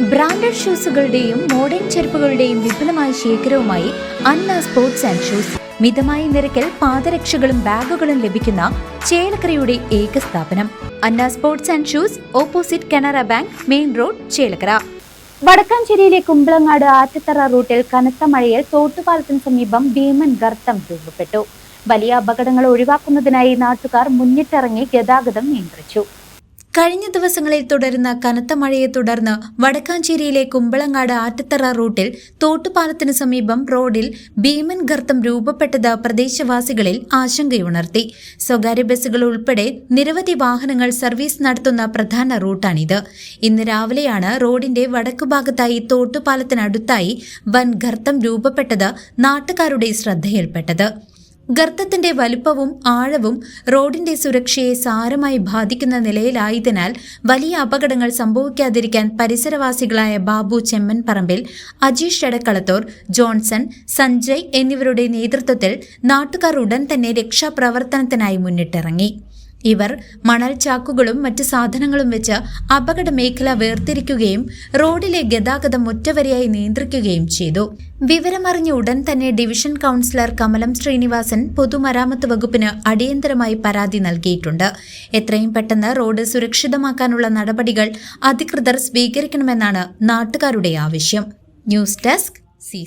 Branded ഷൂസുകളുടെയും modern ചെരുപ്പുകളുടെയും വിപുലമായ ശേഖരവുമായി അന്ന സ്പോർട്സ് ആൻഡ് ഷൂസ്. മിതമായ നിരക്കിൽ പാദരക്ഷകളും ബാഗുകളും ലഭിക്കുന്ന ചേലക്കരയുടെ ഏക സ്ഥാപനം. Anna sports and shoes opposite Canara bank main road Chelakkara. വടക്കാഞ്ചേരിയിലെ Kumbalangad Attathara റൂട്ടിൽ കനത്ത മഴയിൽ തോട്ടുപാലത്തിന് സമീപം ഭീമൻ ഗർത്തം രൂപപ്പെട്ടു. വലിയ അപകടങ്ങൾ ഒഴിവാക്കുന്നതിനായി നാട്ടുകാർ മുന്നിട്ടിറങ്ങി ഗതാഗതം നിയന്ത്രിച്ചു. കഴിഞ്ഞ ദിവസങ്ങളിൽ തുടരുന്ന കനത്ത മഴയെ തുടർന്ന് വടക്കാഞ്ചേരിയിലെ കുമ്പളങ്ങാട് ആറ്റത്തറ റൂട്ടിൽ തോട്ടുപാലത്തിന് സമീപം റോഡിൽ ഭീമൻ ഗർത്തം രൂപപ്പെട്ടത് പ്രദേശവാസികളിൽ ആശങ്കയുണർത്തി. സ്വകാര്യ ബസ്സുകൾ ഉൾപ്പെടെ നിരവധി വാഹനങ്ങൾ സർവീസ് നടത്തുന്ന പ്രധാന റൂട്ടാണിത്. ഇന്ന് രാവിലെയാണ് റോഡിന്റെ വടക്കുഭാഗത്തായി തോട്ടുപാലത്തിനടുത്തായി വൻ ഗർത്തം രൂപപ്പെട്ടത് നാട്ടുകാരുടെ ശ്രദ്ധയിൽപ്പെട്ടത്. ഗർത്തത്തിന്റെ വലുപ്പവും ആഴവും റോഡിന്റെ സുരക്ഷയെ സാരമായി ബാധിക്കുന്ന നിലയിലായതിനാൽ വലിയ അപകടങ്ങൾ സംഭവിക്കാതിരിക്കാൻ പരിസരവാസികളായ ബാബു ചെമ്മൻ പറമ്പിൽ അജീഷ് എടക്കളത്തോർ ജോൺസൺ സഞ്ജയ് എന്നിവരുടെ നേതൃത്വത്തിൽ നാട്ടുകാർ ഉടൻ തന്നെ രക്ഷാപ്രവർത്തനത്തിനായി മുന്നിട്ടിറങ്ങി. ഇവർ മണൽ ചാക്കുകളും മറ്റ് സാധനങ്ങളും വെച്ച് അപകട മേഖല വേർതിരിക്കുകയും റോഡിലെ ഗതാഗതം ഒറ്റവരിയായി നിയന്ത്രിക്കുകയും ചെയ്തു. വിവരമറിഞ്ഞ ഉടൻ തന്നെ ഡിവിഷൻ കൗൺസിലർ കമലം ശ്രീനിവാസൻ പൊതുമരാമത്ത് വകുപ്പിന് അടിയന്തരമായി പരാതി നൽകിയിട്ടുണ്ട്. എത്രയും പെട്ടെന്ന് റോഡ് സുരക്ഷിതമാക്കാനുള്ള നടപടികൾ അധികൃതർ സ്വീകരിക്കണമെന്നാണ് നാട്ടുകാരുടെ ആവശ്യം. News desk C